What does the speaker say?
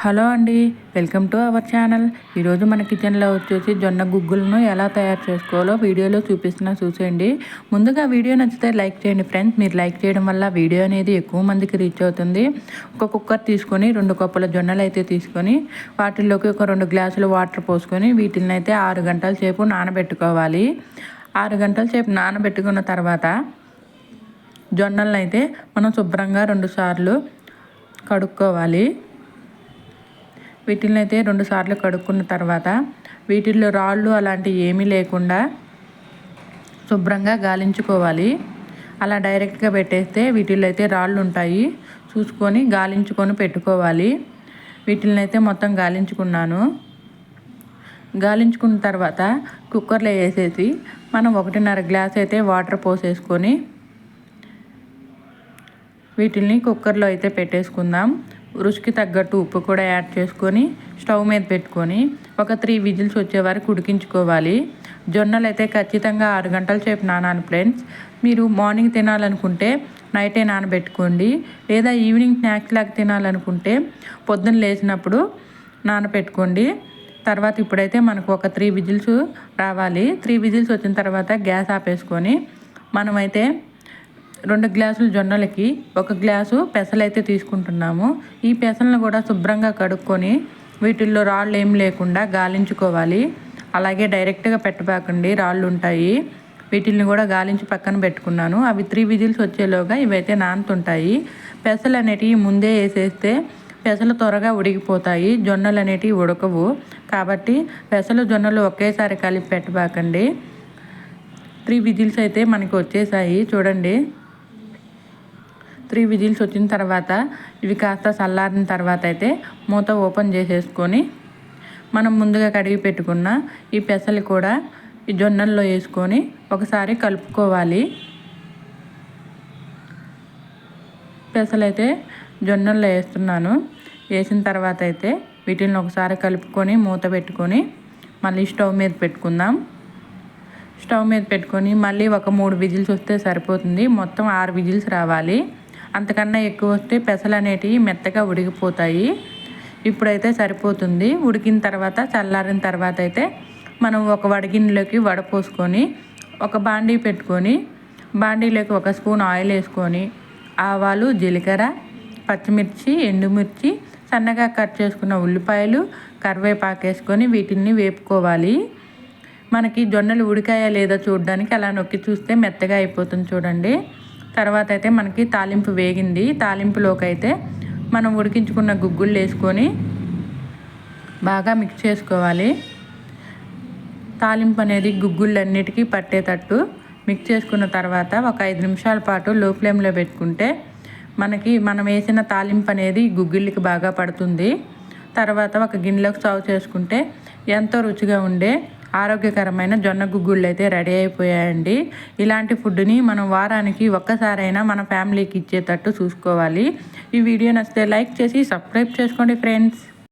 Hello అండి welcome to our channel. ఈరోజు మన కిచెన్లో వచ్చేసి జొన్న గుగ్గులను ఎలా తయారు చేసుకోవాలో వీడియోలో చూపిస్తున్నా చూసేయండి. ముందుగా వీడియో నచ్చితే లైక్ చేయండి ఫ్రెండ్స్. మీరు లైక్ చేయడం వల్ల వీడియో అనేది ఎక్కువ మందికి రీచ్ అవుతుంది. ఒక కుక్కర్ తీసుకొని రెండు కప్పుల జొన్నలు అయితే తీసుకొని వాటిల్లోకి ఒక రెండు గ్లాసులు వాటర్ పోసుకొని వీటిని అయితే ఆరు గంటల సేపు నానబెట్టుకోవాలి. ఆరు గంటల సేపు నానబెట్టుకున్న తర్వాత జొన్నలను అయితే మనం శుభ్రంగా రెండు సార్లు కడుక్కోవాలి. వీటిని అయితే రెండుసార్లు కడుక్కున్న తర్వాత వీటిల్లో రాళ్ళు అలాంటివి ఏమీ లేకుండా శుభ్రంగా గాలించుకోవాలి. అలా డైరెక్ట్గా పెట్టేస్తే వీటిల్లో అయితే రాళ్ళు ఉంటాయి చూసుకొని గాలించుకొని పెట్టుకోవాలి. వీటిని అయితే మొత్తం గాలించుకున్నాను. గాలించుకున్న తర్వాత కుక్కర్లో వేసేసి మనం ఒకటిన్నర గ్లాస్ అయితే వాటర్ పోసేసుకొని వీటిని కుక్కర్లో అయితే పెట్టేసుకుందాం. రుచికి తగ్గట్టు ఉప్పు కూడా యాడ్ చేసుకొని స్టవ్ మీద పెట్టుకొని ఒక త్రీ విజిల్స్ వచ్చే వరకు ఉడికించుకోవాలి. జొన్నలు అయితే ఖచ్చితంగా ఆరు గంటల సేపు నానాలి ఫ్రెండ్స్. మీరు మార్నింగ్ తినాలనుకుంటే నైటే నానబెట్టుకోండి. లేదా ఈవినింగ్ స్నాక్స్ లాగా తినాలనుకుంటే పొద్దున్న లేచినప్పుడు నానబెట్టుకోండి. తర్వాత ఇప్పుడైతే మనకు ఒక త్రీ విజిల్స్ రావాలి. త్రీ విజిల్స్ వచ్చిన తర్వాత గ్యాస్ ఆపేసుకొని మనమైతే రెండు గ్లాసులు జొన్నలకి ఒక గ్లాసు పెసలైతే తీసుకుంటున్నాము. ఈ పెసలను కూడా శుభ్రంగా కడుక్కొని వీటిల్లో రాళ్ళు ఏం లేకుండా గాలించుకోవాలి. అలాగే డైరెక్ట్గా పెట్టబాకండి రాళ్ళు ఉంటాయి వీటిల్ని కూడా గాలించి పక్కన పెట్టుకున్నాను. అవి త్రీ విజిల్స్ వచ్చేలోగా ఇవైతే నానుతుంటాయి. పెసలు అనేటివి ముందే వేసేస్తే పెసలు త్వరగా ఉడికిపోతాయి. జొన్నలు అనేటివి ఉడకవు. కాబట్టి పెసలు జొన్నలు ఒకేసారి కలిపి పెట్టబాకండి. త్రీ విజిల్స్ అయితే మనకి వచ్చేసాయి. చూడండి. త్రీ విజిల్స్ వచ్చిన తర్వాత ఇవి కాస్త చల్లారిన తర్వాత అయితే మూత ఓపెన్ చేసేసుకొని మనం ముందుగా కడిగి పెట్టుకున్న ఈ పెసలు కూడా ఈ జొన్నల్లో వేసుకొని ఒకసారి కలుపుకోవాలి. పెసలైతే జొన్నల్లో వేస్తున్నాను. వేసిన తర్వాత అయితే వీటిని ఒకసారి కలుపుకొని మూత పెట్టుకొని మళ్ళీ స్టవ్ మీద పెట్టుకుందాం. స్టవ్ మీద పెట్టుకొని మళ్ళీ ఒక మూడు విజిల్స్ వస్తే సరిపోతుంది. మొత్తం ఆరు విజిల్స్ రావాలి. అంతకన్నా ఎక్కువ వస్తే పెసలు అనేటివి మెత్తగా ఉడికిపోతాయి. ఇప్పుడైతే సరిపోతుంది. ఉడికిన తర్వాత చల్లారిన తర్వాత అయితే మనం ఒక వడగిన్నెలోకి వడపోసుకొని ఒక బాండీ పెట్టుకొని బాండీలోకి ఒక స్పూన్ ఆయిల్ వేసుకొని ఆవాలు జీలకర్ర పచ్చిమిర్చి ఎండుమిర్చి సన్నగా కట్ చేసుకున్న ఉల్లిపాయలు కరివేపాకు వేసుకొని వీటిని వేపుకోవాలి. మనకి జొన్నలు ఉడికాయా లేదా చూడడానికి అలా నొక్కి చూస్తే మెత్తగా అయిపోతుంది చూడండి. తర్వాత అయితే మనకి తాలింపు వేగింది. తాలింపులోకి అయితే మనం ఉడికించుకున్న గుగ్గుళ్ళు వేసుకొని బాగా మిక్స్ చేసుకోవాలి. తాలింపు అనేది గుగ్గుళ్ళన్నిటికీ పట్టేటట్టు మిక్స్ చేసుకున్న తర్వాత ఒక ఐదు నిమిషాల పాటు లో ఫ్లేమ్లో పెట్టుకుంటే మనకి మనం వేసిన తాలింపు అనేది గుగ్గిళ్ళకి బాగా పడుతుంది. తర్వాత ఒక గిన్నెలోకి సర్వ్ చేసుకుంటే ఎంతో రుచిగా ఉండే ఆరోగ్యకరమైన జొన్న గుగ్గుళ్ళు అయితే రెడీ అయిపోయాయండి. ఇలాంటి ఫుడ్ని మనం వారానికి ఒక్కసారైనా మన ఫ్యామిలీకి ఇచ్చేటట్టు చూసుకోవాలి. ఈ వీడియో నచ్చితే లైక్ చేసి సబ్స్క్రైబ్ చేసుకోండి ఫ్రెండ్స్.